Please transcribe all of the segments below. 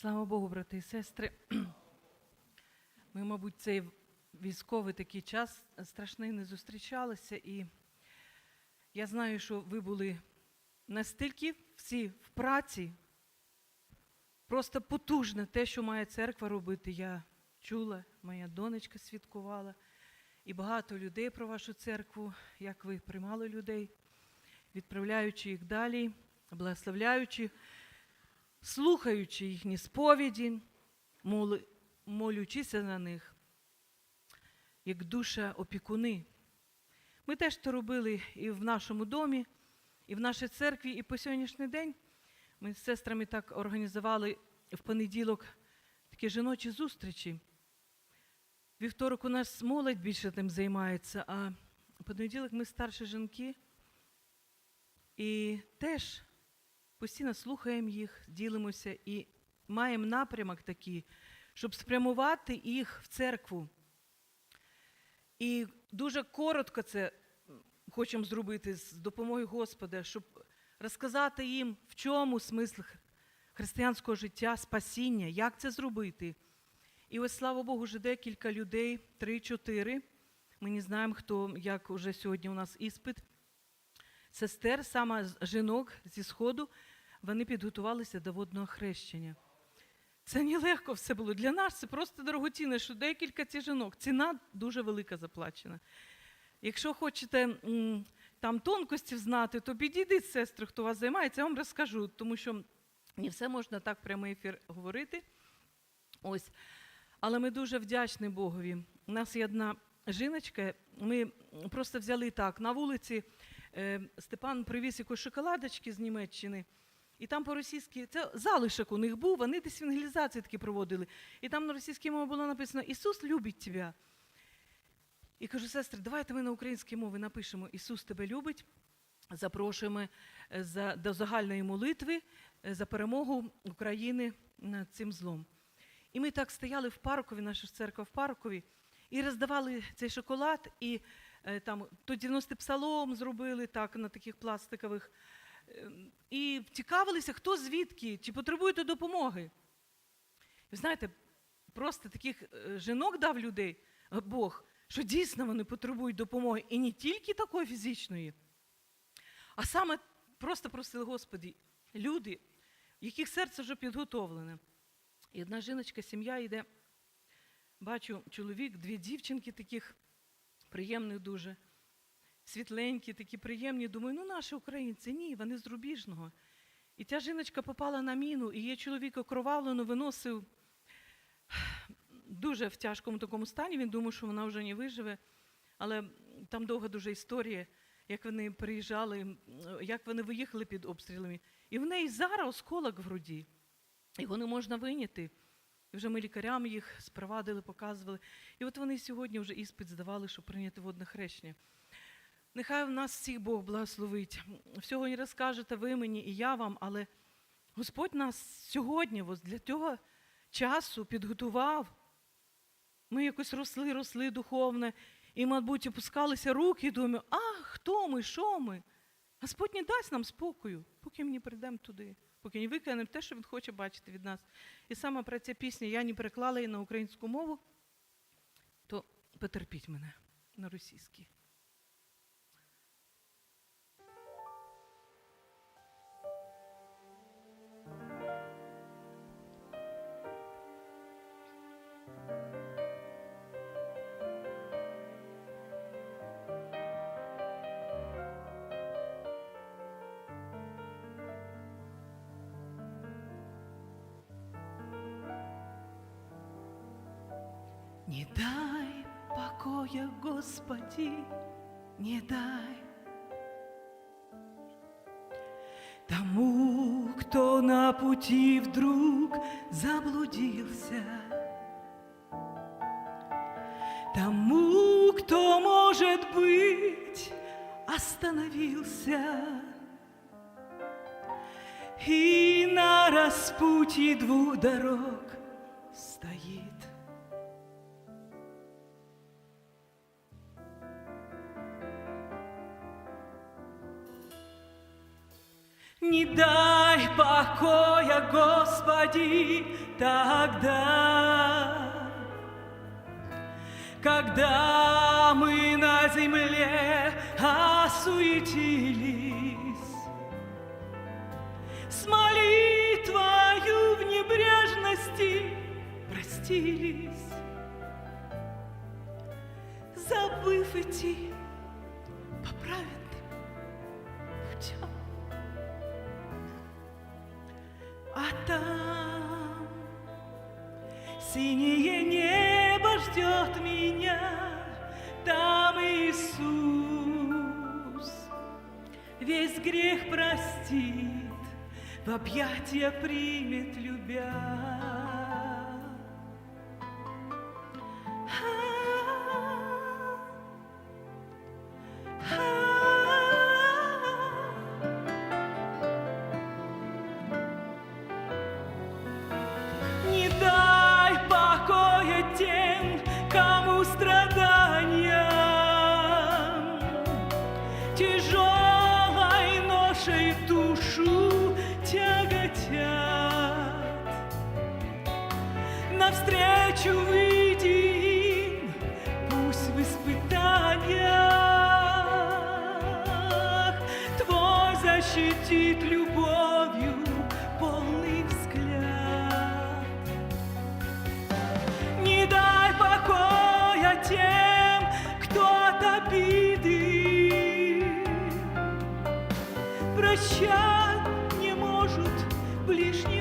Слава Богу, брати і сестри. Ми, мабуть, цей військовий такий час страшний не зустрічалися. І я знаю, що ви були настільки всі в праці, просто потужне те, що має церква робити. Я чула, моя донечка свідкувала, і багато людей про вашу церкву, як ви приймали людей, відправляючи їх далі, благословляючи слухаючи їхні сповіді, молючися на них, як душа опікуни. Ми теж це робили і в нашому домі, і в нашій церкві, і по сьогоднішній день ми з сестрами так організували в понеділок такі жіночі зустрічі. Вівторок у нас молодь більше тим займається, а в понеділок ми старші жінки. І теж постійно слухаємо їх, ділимося і маємо напрямок такий, щоб спрямувати їх в церкву. І дуже коротко це хочемо зробити з допомогою Господа, щоб розказати їм, в чому смисл християнського життя, спасіння, як це зробити. І ось, слава Богу, вже декілька людей, три-чотири. Ми не знаємо, хто, як уже сьогодні у нас іспит. Сестер, саме жінок зі Сходу, вони підготувалися до водного хрещення. Це нелегко все було. Для нас це просто дорогоцінне, що декілька ці жінок. Ціна дуже велика заплачена. Якщо хочете там тонкостів знати, то підійдіть, сестри, хто вас займається, я вам розкажу, тому що не все можна так прямий ефір говорити. Ось. Але ми дуже вдячні Богові. У нас є одна жіночка, ми просто взяли так на вулиці. Е, Степан привіз якусь шоколадочки з Німеччини. І там по-російськи, це залишок у них був, вони десь евангелізації такі проводили. І там на російській мові було написано Ісус любить тебе. І кажу, сестри, давайте ми на українській мові напишемо Ісус тебе любить. Запрошуємо е, за, до загальної молитви е, за перемогу України над цим злом. І ми так стояли в паркові, наша церква в паркові, і роздавали цей шоколад, і е, там то 90 псалом зробили так на таких пластикових. Ем, І цікавилися, хто звідки, чи потребуєте допомоги. Ви знаєте, просто таких е, жінок дав людей е, Бог, що дійсно вони потребують допомоги і не тільки такої фізичної, а саме просто просили Господи, люди, яких серце вже підготовлене. І одна жіночка, сім'я йде, бачу чоловік, дві дівчинки таких приємних дуже, світленькі, такі приємні. Думаю, ну наші українці, ні, вони з рубіжного. І ця жіночка попала на міну, і її чоловік окровавлено виносив дуже в тяжкому такому стані. Він думав, що вона вже не виживе. Але там довга дуже історія, як вони приїжджали, як вони виїхали під обстрілами. І в неї зараз осколок в груді. Його не можна виняти. І вже ми лікарям їх спровадили, показували. І от вони сьогодні вже іспит здавали, щоб прийняти водне хрещення. Нехай в нас всіх Бог благословить. Всього не розкажете ви мені і я вам, але Господь нас сьогодні ось для цього часу підготував. Ми якось росли, росли духовно, і, мабуть, опускалися руки і думаємо, а хто ми, що ми? Господь не дасть нам спокою, поки ми не прийдемо туди, поки не виконаємо те, що Він хоче бачити від нас. І саме про ця пісня я не переклала її на українську мову, то потерпіть мене на російській. Не дай покоя, Господи, не дай Тому, кто на пути вдруг заблудился, Тому, кто, может быть, остановился И на распутье двух дорог стоит. Не дай покоя, Господи, тогда, когда мы на земле осуетились, с молитвою в небрежности простились, забыв идти по праведным синее небо ждет меня, там Иисус весь грех простит, в объятия примет любя. Им, пусть в испытаниях Твой защитит любовью полный взгляд. Не дай покоя тем, кто от обиды Прощать не может ближнего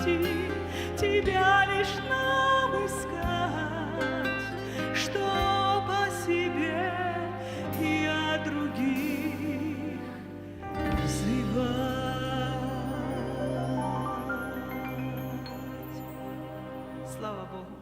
радости тебя лишь нам искать, что по себе и о других взывать. Слава Богу.